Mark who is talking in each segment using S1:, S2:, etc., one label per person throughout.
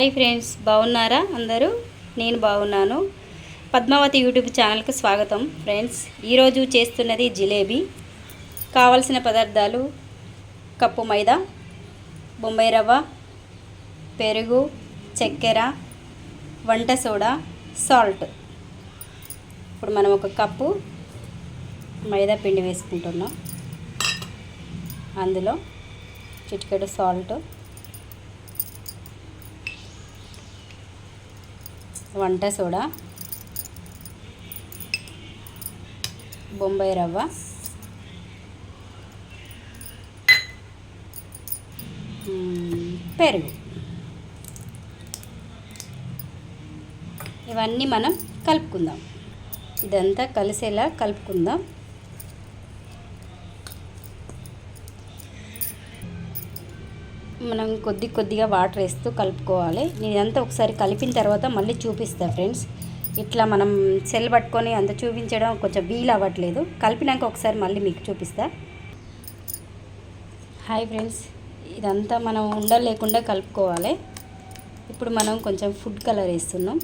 S1: Hi friends బాగున్నారా అందరూ? నేను బాగున్నాను. పద్మావతి యూట్యూబ్ ఛానల్కి స్వాగతం ఫ్రెండ్స్. ఈరోజు చేస్తున్నది జిలేబీ కావలసిన పదార్థాలు కప్పు మైదా బొంబాయి రవ్వ పెరుగు చక్కెర వంట సోడా సాల్ట్. ఇప్పుడు మనం ఒక కప్పు మైదా పిండి వేసుకుంటున్నాం. అందులో చిటికెడు సాల్ట్ వంట సోడా బొంబాయి రవ్వ పెరుగు. ఇవన్నీ మనం కలుపుకుందాం. ఇదంతా కలిసేలా కలుపుకుందాం. మనం కొద్ది కొద్దిగా వాటర్ వేస్తూ కలుపుకోవాలి. నేను ఇదంతా ఒకసారి కలిపిన తర్వాత మళ్ళీ చూపిస్తా ఫ్రెండ్స్. ఇట్లా మనం సెల్ పట్టుకొని అంత చూపించడం కొంచెం వీలు అవ్వట్లేదు. కలిపినాక ఒకసారి మళ్ళీ మీకు చూపిస్తా. Hi friends. ఇదంతా మనం ఉండలేకుండా కలుపుకోవాలి. ఇప్పుడు మనం కొంచెం ఫుడ్ కలర్ వేస్తున్నాం.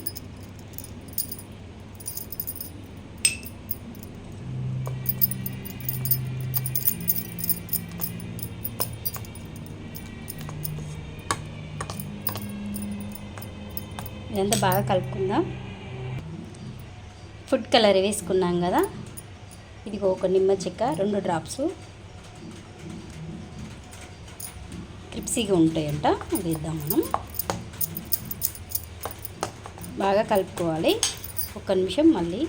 S1: ఇదంతా బాగా కలుపుకుందాం. ఫుడ్ కలర్ వేసుకున్నాం కదా? ఇది ఒక నిమ్మ చెక్క రెండు డ్రాప్స్ క్రిప్సీగా ఉంటాయంట. వేద్దాం మనం. బాగా కలుపుకోవాలి. ఒక నిమిషం మళ్ళీ.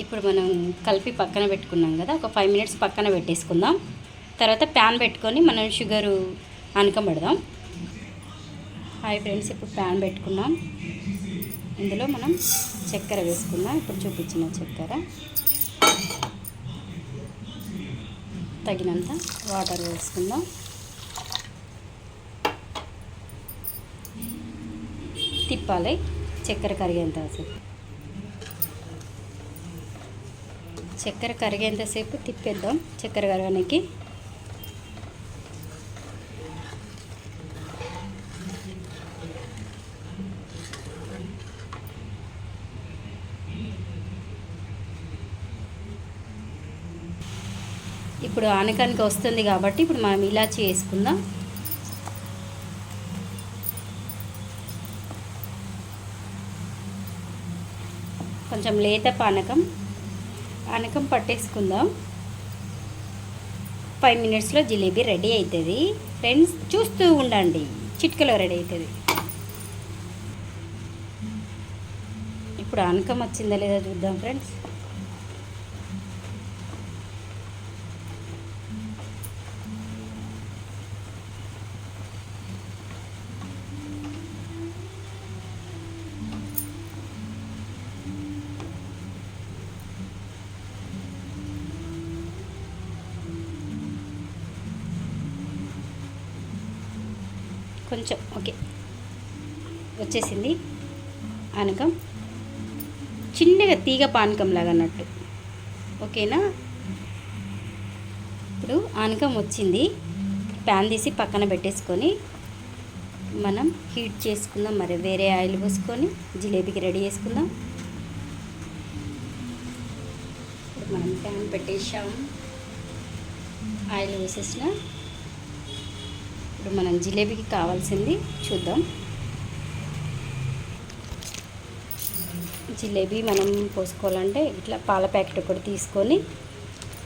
S1: ఇప్పుడు మనం కలిపి పక్కన పెట్టుకున్నాం కదా? ఒక ఫైవ్ మినిట్స్ పక్కన పెట్టేసుకుందాం. తర్వాత ప్యాన్ పెట్టుకొని మనం షుగరు అనకం పెడదాం. హాయ్ ఫ్రెండ్స్ ఇప్పుడు ప్యాన్ పెట్టుకున్నాం. ఇందులో మనం చక్కెర వేసుకుందాం. ఇప్పుడు చూపించిన చక్కెర. తగినంత వాటర్ వేసుకుందాం. తిప్పాలి. చక్కెర కరిగేంతసేపు చక్కెర కరిగేంతసేపు తిప్పేద్దాం. చక్కెర కరగడానికి ఇప్పుడు ఆనకానికి వస్తుంది కాబట్టి ఇప్పుడు మనం ఇలాచి వేసుకుందాం. కొంచెం లేత పానకం. పానకం పట్టేసుకుందాం. ఫైవ్ మినిట్స్లో జిలేబీ రెడీ అవుతుంది. ఫ్రెండ్స్ చూస్తూ ఉండండి. చిటికలో రెడీ అవుతుంది. ఇప్పుడు ఆనకం వచ్చిందా లేదా చూద్దాం ఫ్రెండ్స్. కొంచెం ఓకే. వచ్చేసింది. ఆనకం చిన్నగా తీగ పానకం లాగా అన్నట్టు. ఓకేనా? ఇప్పుడు ఆనకం వచ్చింది. ప్యాన్ తీసి పక్కన పెట్టేసుకొని మనం హీట్ చేసుకుందాం. మరి వేరే ఆయిల్ పోసుకొని జిలేబీకి రెడీ చేసుకుందాం. ఇప్పుడు మనం ప్యాన్ పెట్టేసాం ఆయిల్ వేసేసిన ఇప్పుడు మనం జిలేబీకి కావాల్సింది చూద్దాం. జిలేబీ మనం పోసుకోవాలంటే ఇట్లా పాల ప్యాకెట్ ఒకటి తీసుకొని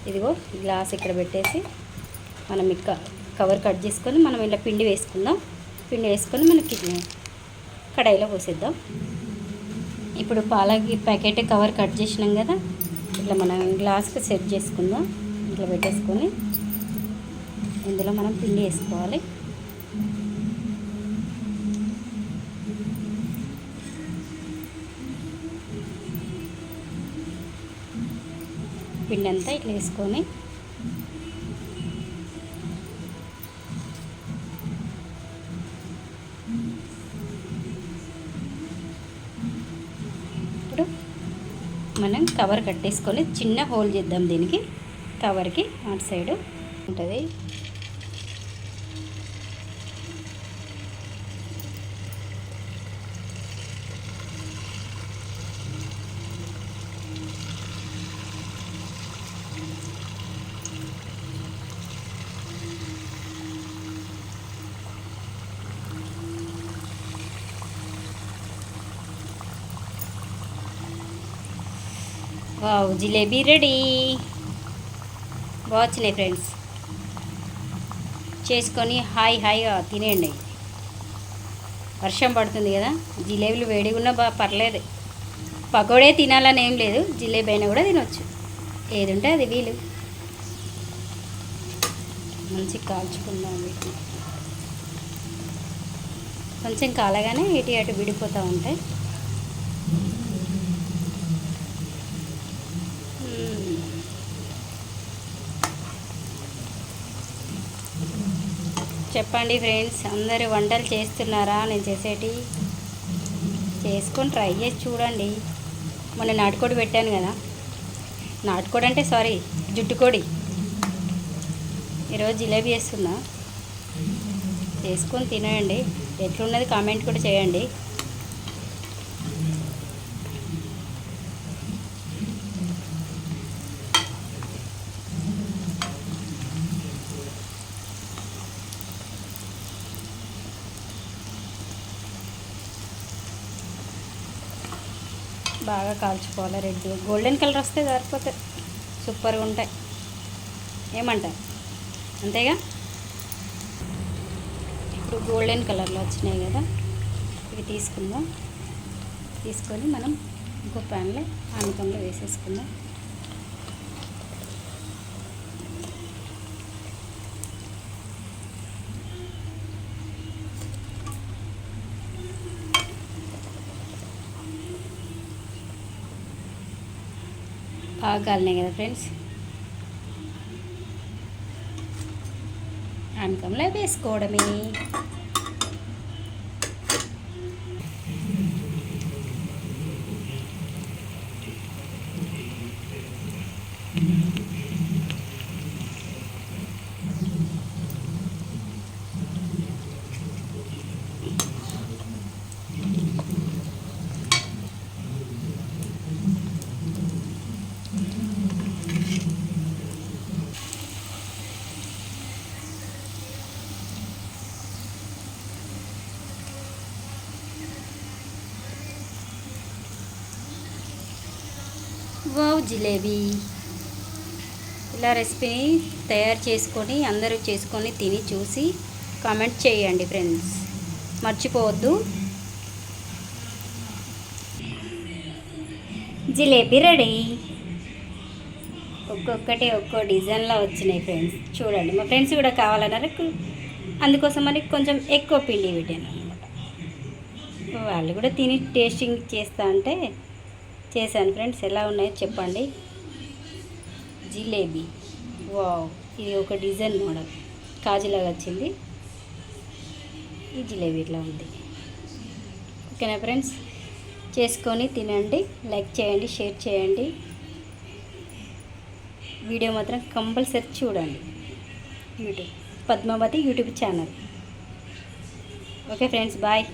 S1: ఇదిగో గ్లాస్ ఇక్కడ పెట్టేసి మనం ఇక్క కవర్ కట్ చేసుకొని మనం ఇలా పిండి వేసుకుందాం. పిండి వేసుకొని మనకి కడాయిలో పోసేద్దాం. ఇప్పుడు పాల ప్యాకెట్ కవర్ కట్ చేసినాం కదా ఇట్లా మనం గ్లాస్కి సెట్ చేసుకుందాం. ఇట్లా పెట్టేసుకొని ఇందులో మనం పిండి వేసుకోవాలి. పిండి అంతా ఇట్లా వేసుకొని ఇప్పుడు మనం కవర్ కట్టేసుకొని చిన్న హోల్ చేద్దాం దీనికి. కవర్కి అటు సైడు ఉంటుంది. Wow jalebi ready. బాగా ఫ్రెండ్స్. చేసుకొని హాయ్ హాయిగా తినేయండి. వర్షం పడుతుంది కదా జిలేబీలు వేడిగా ఉన్నా బాగా పర్లేదు. పకోడే తినాలని ఏం లేదు జిలేబీ అయినా కూడా తినొచ్చు. ఏది ఉంటే అది వీలు. మంచి కాల్చుకుందాం. వీటిని కొంచెం కాలగానే ఇటు అటు విడిపోతూ ఉంటాయి చెప్పండి ఫ్రెండ్స్. అందరూ వంటలు చేస్తున్నారా? నేను చేసేటి చేసుకొని ట్రై చేసి చూడండి. మొన్న నాటుకోడి పెట్టాను కదా. నాటుకోడి అంటే సారీ జుట్టుకోడి. ఈరోజు జిలేబీ చేస్తున్నా చేసుకొని తినండి. ఎట్లున్నది కామెంట్ కూడా చేయండి. బాగా కాల్చుకోవాలి రెడ్. గోల్డెన్ కలర్ వస్తే సరిపోతాయి. సూపర్గా ఉంటాయి. ఏమంటారు అంతేగా? ఇప్పుడు గోల్డెన్ కలర్లో వచ్చినాయి కదా ఇవి తీసుకుందాం. తీసుకొని మనం ఇంకో ప్యాన్లో ఆనకంలో వేసేసుకుందాం. బాగా కాలినాయి కదా ఫ్రెండ్స్? ఆనకంలో వేసుకోవడమే. వావ్ జిలేబీ. ఇలా రెసిపీని తయారు చేసుకొని అందరూ చేసుకొని తిని చూసి కామెంట్ చేయండి ఫ్రెండ్స్. మర్చిపోవద్దు. జిలేబీ రెడీ. ఒక్కొక్కటి ఒక్కో డిజైన్లో వచ్చినాయి ఫ్రెండ్స్. చూడండి మా ఫ్రెండ్స్ కూడా కావాలన్నారు. అందుకోసం అని కొంచెం ఎక్కువ పిండి పెట్టాను అనమాట వాళ్ళు కూడా తిని టేస్టింగ్ చేస్తా అంటే చేశాను ఫ్రెండ్స్. ఎలా ఉన్నాయో చెప్పండి. జిలేబీ. వావ్. ఇది ఒక డిజైన్ మోడల్. కాజులాగా వచ్చింది. ఈ జిలేబీ ఇట్లా ఉంది. ఓకేనా ఫ్రెండ్స్? చేసుకొని తినండి. లైక్ చేయండి షేర్ చేయండి. వీడియో మాత్రం కంపల్సరీ చూడండి. YouTube. Padmavathi YouTube channel. Okay friends bye.